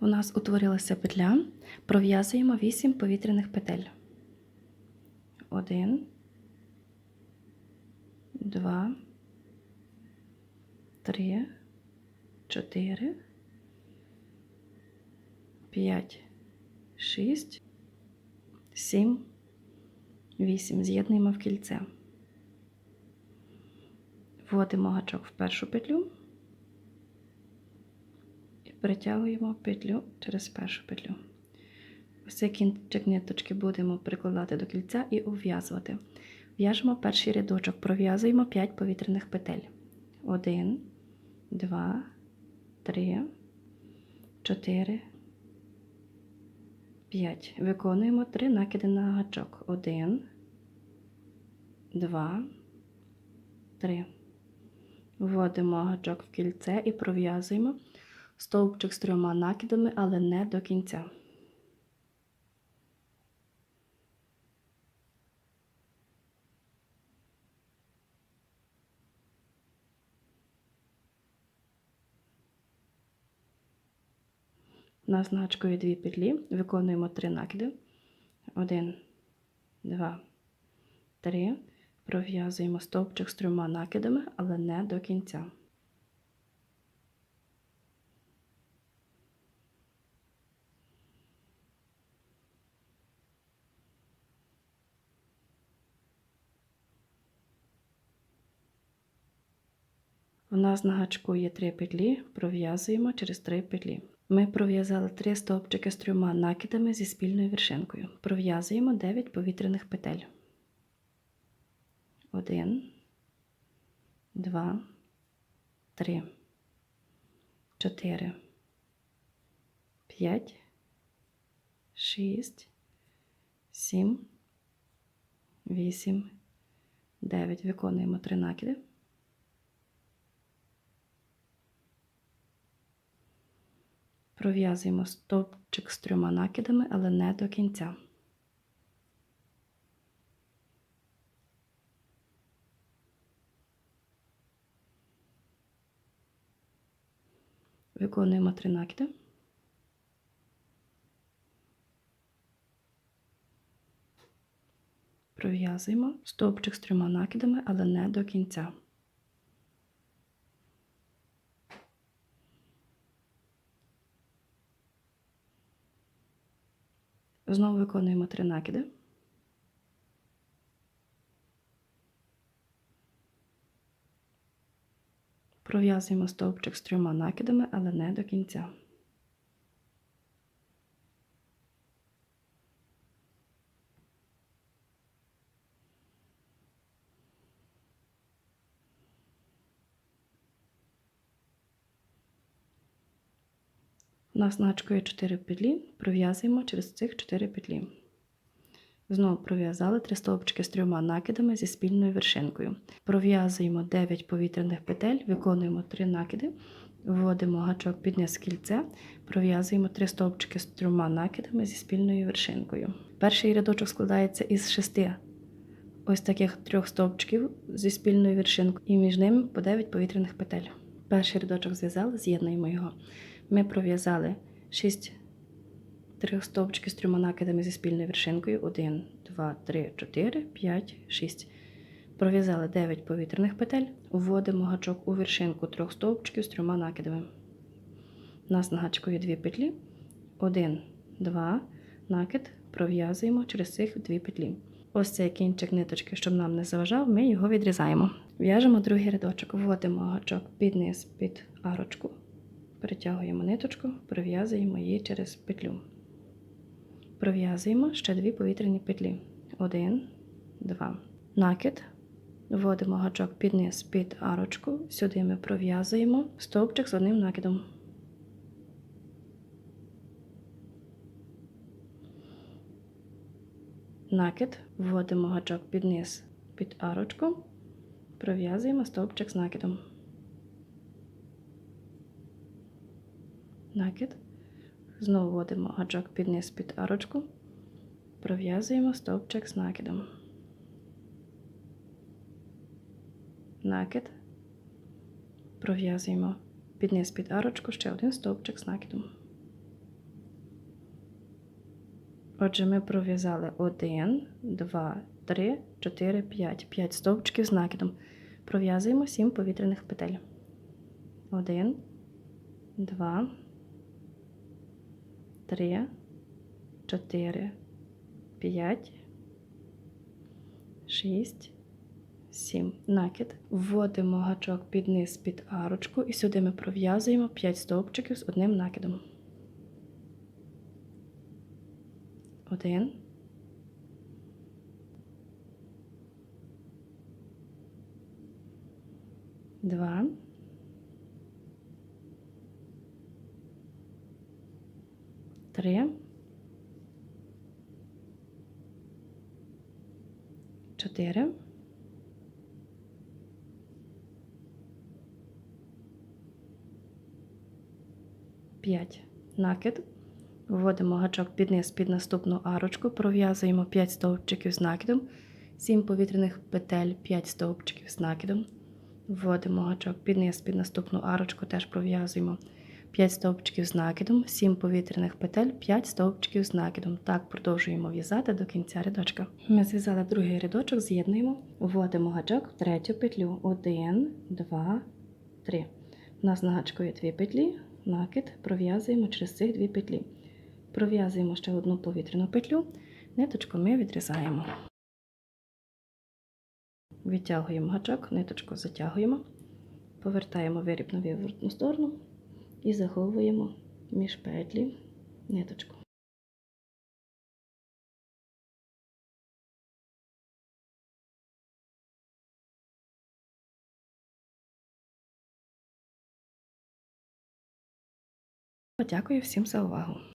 У нас утворилася петля. Пров'язуємо 8 повітряних петель. 1, 2, 3, 4, 5, 6, 7, 8. З'єднуємо в кільце. Вводимо гачок в першу петлю перетягуємо петлю через першу петлю. Ось кінчик ниточки будемо прикладати до кільця і ув'язувати. В'яжемо перший рядочок, пров'язуємо 5 повітряних петель. 1, 2, 3, 4, 5. Виконуємо 3 накиди на гачок. 1, 2, 3. Вводимо гачок в кільце і пров'язуємо стовпчик з трьома накидами, але не до кінця. Гачкою дві петлі, виконуємо три накиди. Один, два, три. Пров'язуємо стовпчик з трьома накидами, але не до кінця. У нас на гачку є три петлі, пров'язуємо через три петлі. Ми пров'язали три стовпчики з трьома накидами зі спільною вершинкою. Пров'язуємо 9 повітряних петель. 1, 2, 3, 4, 5, 6, 7, 8, 9. Виконуємо три накиди. Пров'язуємо стовпчик з трьома накидами, але не до кінця. Виконуємо три накиди. Пров'язуємо стовпчик з трьома накидами, але не до кінця. Знову виконуємо три накиди. Пров'язуємо стовпчик з трьома накидами, але не до кінця. У нас начкою 4 петлі, пров'язуємо через цих 4 петлі. Знову пров'язали 3 стовпчики з трьома накидами зі спільною вершинкою. Пров'язуємо 9 повітряних петель, виконуємо 3 накиди, вводимо гачок під низ кільце, пров'язуємо 3 стовпчики з трьома накидами зі спільною вершинкою. Перший рядочок складається із 6 ось таких трьох стовпчиків зі спільною вершинкою, і між ними по 9 повітряних петель. Перший рядочок зв'язали, з'єднуємо його. Ми пров'язали 6 трьох стовпчиків з трьома накидами зі спільною вершинкою. 1, 2, 3, 4, 5, 6. Пров'язали 9 повітряних петель, вводимо гачок у вершинку трьох стовпчиків з трьома накидами. У нас на гачку є 2 петлі. 1, 2, накид, пров'язуємо через цих 2 петлі. Ось цей кінчик ниточки, щоб нам не заважав, ми його відрізаємо. В'яжемо другий рядочок, вводимо гачок під низ під арочку. Перетягуємо ниточку, пров'язуємо її через петлю. Пров'язуємо ще дві повітряні петлі. Один, два. Накид. Вводимо гачок під низ під арочку. Сюди ми пров'язуємо стовпчик з одним накидом. Накид. Вводимо гачок під низ під арочку. Пров'язуємо стовпчик з накидом. Накид. Знову вводимо гачок під низ під арочку, пров'язуємо стовпчик з накидом. Накид. Пров'язуємо під низ під арочку ще один стовпчик з накидом. Отже, ми пров'язали 1, 2, 3, 4, 5. 5 стовпчиків з накидом. Пров'язуємо 7 повітряних петель. 1, 2, 3, 4, 5, 6, 7. Накид. Вводимо гачок під низ під арочку і сюди ми пров'язуємо 5 стовпчиків з одним накидом. Один. Два. Три. Чотири. П'ять. Накид. Вводимо гачок під низ під наступну арочку, пров'язуємо 5 стовпчиків з накидом, 7 повітряних петель, 5 стовпчиків з накидом. Вводимо гачок під низ під наступну арочку, теж пров'язуємо 5 стовпчиків з накидом, 7 повітряних петель, 5 стовпчиків з накидом. Так продовжуємо в'язати до кінця рядочка. Ми зв'язали другий рядочок, з'єднуємо, вводимо гачок в третю петлю. 1, 2, 3. У нас на гачку є 2 петлі, накид пров'язуємо через цих 2 петлі. Пров'язуємо ще одну повітряну петлю, ниточку ми відрізаємо. Відтягуємо гачок, ниточку затягуємо, повертаємо виріб на виворотну сторону і заховуємо між петлі ниточку. Дякую всім за увагу!